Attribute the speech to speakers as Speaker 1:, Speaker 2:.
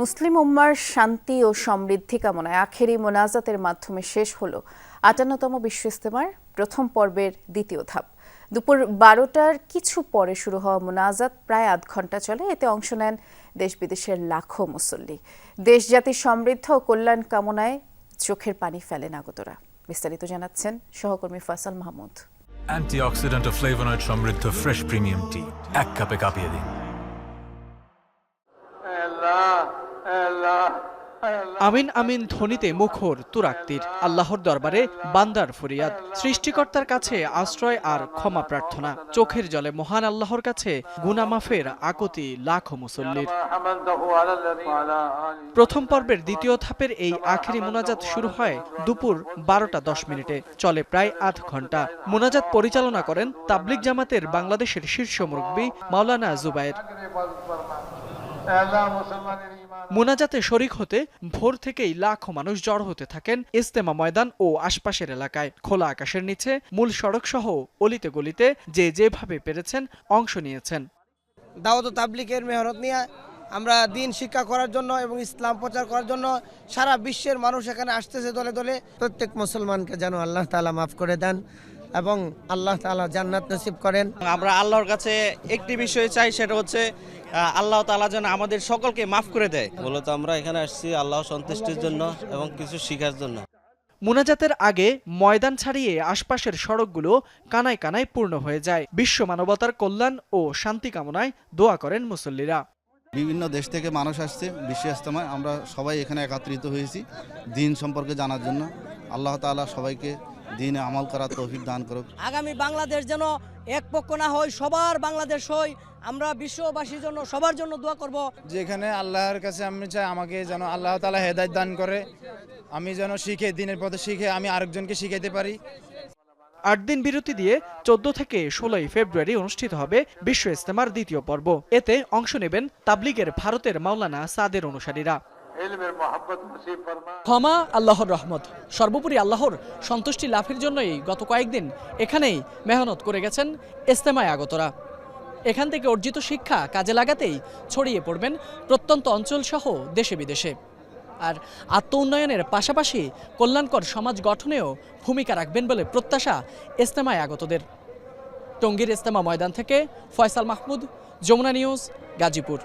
Speaker 1: মুসলিম উম্মার শান্তি ও সমৃদ্ধি কামনায় আখেরি মোনাজাতের মাধ্যমে শেষ হলো আটান্নতম বিশ্ব ইস্তেমার প্রথম পর্বের দ্বিতীয় ধাপ। দুপুর বারোটার কিছু পরে শুরু হওয়া মোনাজাত প্রায় আধ ঘণ্টা চলে। এতে অংশ নেন দেশ বিদেশের লাখো মুসল্লি। দেশ জাতির সমৃদ্ধ ও কল্যাণ কামনায় চোখের পানি ফেলেন আগতরা বিস্তারিত জানাচ্ছেন সহকর্মী ফাসাল মাহমুদ।
Speaker 2: অ্যান্টিঅক্সিডেন্ট ও ফ্লেভোনয়েড সমৃদ্ধ ফ্রেশ প্রিমিয়াম টি এক কাপে কাঁপিয়ে দিন।
Speaker 3: আমিন আমিন ধ্বনিতে মুখর তুরাক্তির আল্লাহর দরবারে বান্দার ফরিয়াদ সৃষ্টিকর্তার কাছে আশ্রয় আর ক্ষমা প্রার্থনা চোখের জলে মহান আল্লাহর কাছে গুনামাফের আকতি লাখো মুসল্লির। প্রথম পর্বের দ্বিতীয় ধাপের এই আখেরি মোনাজাত শুরু হয় দুপুর বারোটা দশ মিনিটে চলে প্রায় আধ ঘণ্টা। মোনাজাত পরিচালনা করেন তাবলিক জামাতের বাংলাদেশের শীর্ষ মুরব্বী মাওলানা জুবায়ের। মোনাজাতে শরিক হতে ভোর থেকেই লাখো মানুষ জড় হতে থাকেন ইস্তেমা ময়দান ও আশপাশের এলাকায়। খোলা আকাশের নিচে মূল সড়ক সহ অলিতে গলিতে যে যেভাবে পেরেছেন অংশ নিয়েছেন।
Speaker 4: দাওয়াত তাবলিকের মেহনত নিয়ে আমরা দিন শিক্ষা করার জন্য এবং ইসলাম প্রচার করার জন্য সারা বিশ্বের মানুষ এখানে আসতেছে দলে দলে। প্রত্যেক মুসলমানকে যেন আল্লাহ তালা মাফ করে দেন। এবং আল্লাহ তালা জান্নাত নসিব করেন।
Speaker 5: আমরা আল্লাহর কাছে একটি বিষয় চাই সেটা হচ্ছে আল্লাহ তালা যেন আমাদের সকলকে মাফ করে দেয়।
Speaker 6: মূলত আমরা এখানে আসছি আল্লাহ সন্তুষ্টির জন্য এবং কিছু শিখার জন্য।
Speaker 3: মোনাজাতের আগে ময়দান ছাড়িয়ে আশপাশের সড়কগুলো কানায় কানায় পূর্ণ হয়ে যায়। বিশ্ব মানবতার কল্যাণ ও শান্তি কামনায় দোয়া করেন মুসল্লিরা।
Speaker 7: বিভিন্ন দেশ থেকে মানুষ আসছে বিশ্ব ইস্তেমায় আমরা সবাই এখানে একত্রিত হয়েছি দিন সম্পর্কে জানার জন্য। আল্লাহ তাআলা সবাইকে দিনে আমল করার তৌফিক দান করুক।
Speaker 8: আগামী বাংলাদেশ যেন এক পক্ষ না হয় সবার বাংলাদেশ হয় আমরা বিশ্ববাসীর জন্য সবার জন্য দোয়া করব।
Speaker 9: যেখানে আল্লাহর কাছে আমি চাই আমাকে যেন আল্লাহ তালা হেদায়ত দান করে। আমি যেন শিখে দিনের পথে শিখে আমি আরেকজনকে শিখাইতে পারি।
Speaker 3: আট দিন বিরতি দিয়ে চোদ্দ থেকে ষোলোই ফেব্রুয়ারি অনুষ্ঠিত হবে বিশ্ব ইস্তেমার দ্বিতীয় পর্ব। এতে অংশ নেবেন তাবলিগের ভারতের মাওলানা সাদের অনুসারীরা।
Speaker 10: ক্ষমা আল্লাহর রহমত। সর্বোপরি আল্লাহর সন্তুষ্টি লাভের জন্যই গত কয়েকদিন এখানেই মেহনত করে গেছেন ইস্তেমায় আগতরা। এখান থেকে অর্জিত শিক্ষা কাজে লাগাতেই ছড়িয়ে পড়বেন প্রত্যন্ত অঞ্চল সহ দেশে বিদেশে। আর আত্ম উন্নয়নের পাশাপাশি কল্যাণকর সমাজ গঠনেও ভূমিকা রাখবেন বলে প্রত্যাশা ইস্তেমায় আগতদের। টঙ্গীর ইস্তেমা ময়দান থেকে ফয়সাল মাহমুদ, যমুনা নিউজ, গাজীপুর।